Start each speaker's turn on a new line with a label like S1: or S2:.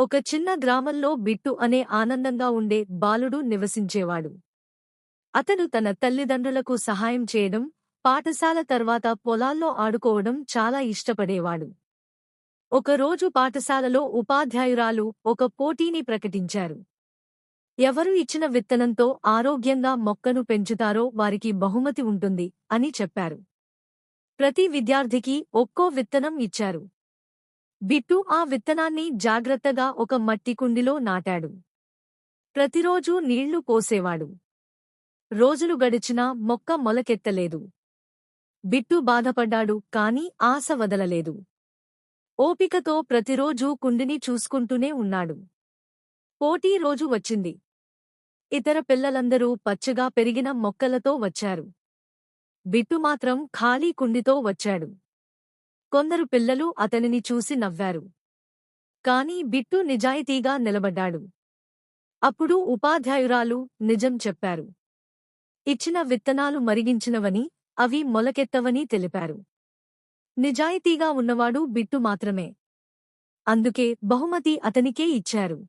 S1: ఒక చిన్న గ్రామంలో బిట్టు అనే ఆనందంగా ఉండే బాలుడు నివసించేవాడు. అతను తన తల్లిదండ్రులకు సహాయం చేయడం పాఠశాల తర్వాత పొలాల్లో ఆడుకోవడం చాలా ఇష్టపడేవాడు. ఒకరోజు పాఠశాలలో ఉపాధ్యాయురాలు ఒక పోటీని ప్రకటించారు. ఎవరు ఇచ్చిన విత్తనంతో ఆరోగ్యంగా మొక్కను పెంచుతారో వారికి బహుమతి ఉంటుంది అని చెప్పారు. ప్రతి విద్యార్థికి ఒక్కో విత్తనం ఇచ్చారు. బిట్టు ఆ విత్తనాన్ని జాగ్రత్తగా ఒక మట్టి కుండిలో నాటాడు. ప్రతిరోజూ నీళ్ళు పోసేవాడు. రోజులు గడిచినా మొక్క మొలకెత్తలేదు. బిట్టు బాధపడ్డాడు కాని ఆశ వదలలేదు. ఓపికతో ప్రతిరోజూ కుండిని చూసుకుంటూనే ఉన్నాడు. పోటీ రోజు వచ్చింది. ఇతర పిల్లలందరూ పచ్చగా పెరిగిన మొక్కలతో వచ్చారు. బిట్టు మాత్రం ఖాళీ కుండితో వచ్చాడు. కొందరు పిల్లలు అతనిని చూసి నవ్వారు. కాని బిట్టు నిజాయితీగా నిలబడ్డాడు. అప్పుడు ఉపాధ్యాయురాలు నిజం చెప్పారు. ఇచ్చిన విత్తనాలు మరిగించినవని అవి మొలకెత్తవని తెలిపారు. నిజాయితీగా ఉన్నవాడు బిట్టు మాత్రమే. అందుకే బహుమతి అతనికే ఇచ్చారు.